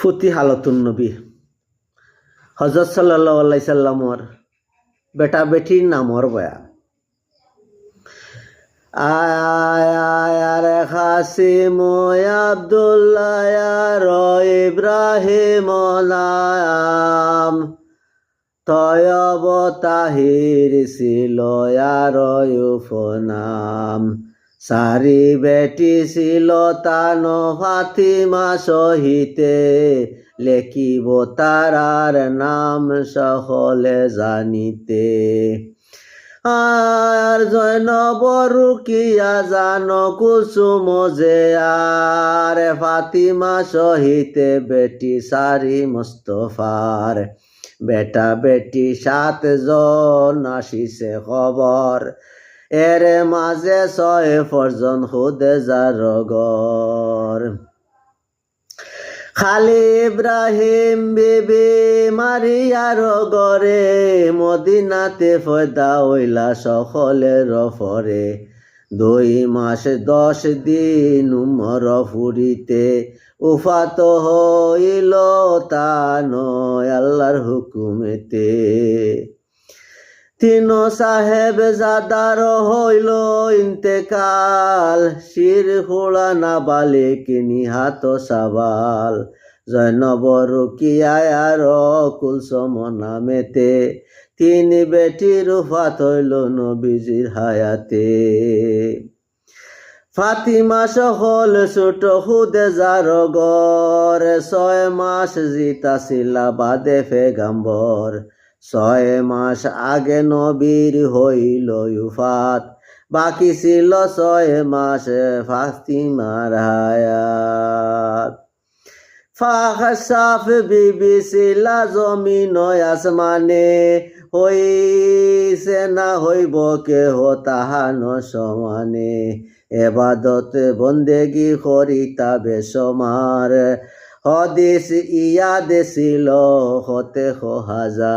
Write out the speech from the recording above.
ফুতি হালতুন নবী। হজরত সাল্লাহ আল্লাহ সাল্লামর বেটা বেটির নামর বয়া। আয়ার খাসিম আবদুল্লাহ ইব্রাহিম নাম তয়ব তাহির ছিল আর নাম সারি বেটি ছিল তান ফাতিমা সহিতে, লেখিব তারার নাম সকলে জানিতে। আর জৈনব রুকিয়া জান কুসুম যে, আর ফাতিমা সহিতে বেটি সারি মুস্তফার। বেটা বেটি সাত জন আসিছে খবর এর মাঝে ছয় ফরজন খুদে জারগর খালি ইব্রাহিম বিবি মারিয়ার গরে মদিনাতে ফয়দা হইলা সকলের ফরে দুই মাস দশ দিন উমর ফুরিতে উফাত হইল তা নয় আল্লাহর হুকুমেতে। তিন সাহেব জাদার হইল ইন্তেকাল, শির খোলা না বালিক নিহাত সাবাল। জৈনব রুকিয়ায় আর কুলসম নামেতে, তিন বেটির উফাত হইল নবীজির হায়াতে। ফাতিমা সকল ছোট খুদে যার গর ছয় মাস জিতাছিলা বাদে ফেগাম্বর ছয় মাস আগে নবীর হইল ইউফাত বাকি ছিল ছয় মাস ফাতিমার হায়াত। ফাহসাফ বিবি ছিলা জমিন আসমানে, হইছে না হইব কেহ তাহান সমানে। এবাদত বন্দেগি করিতা বেসমার হদিস ইয়াদ ছিল হতে হাজার।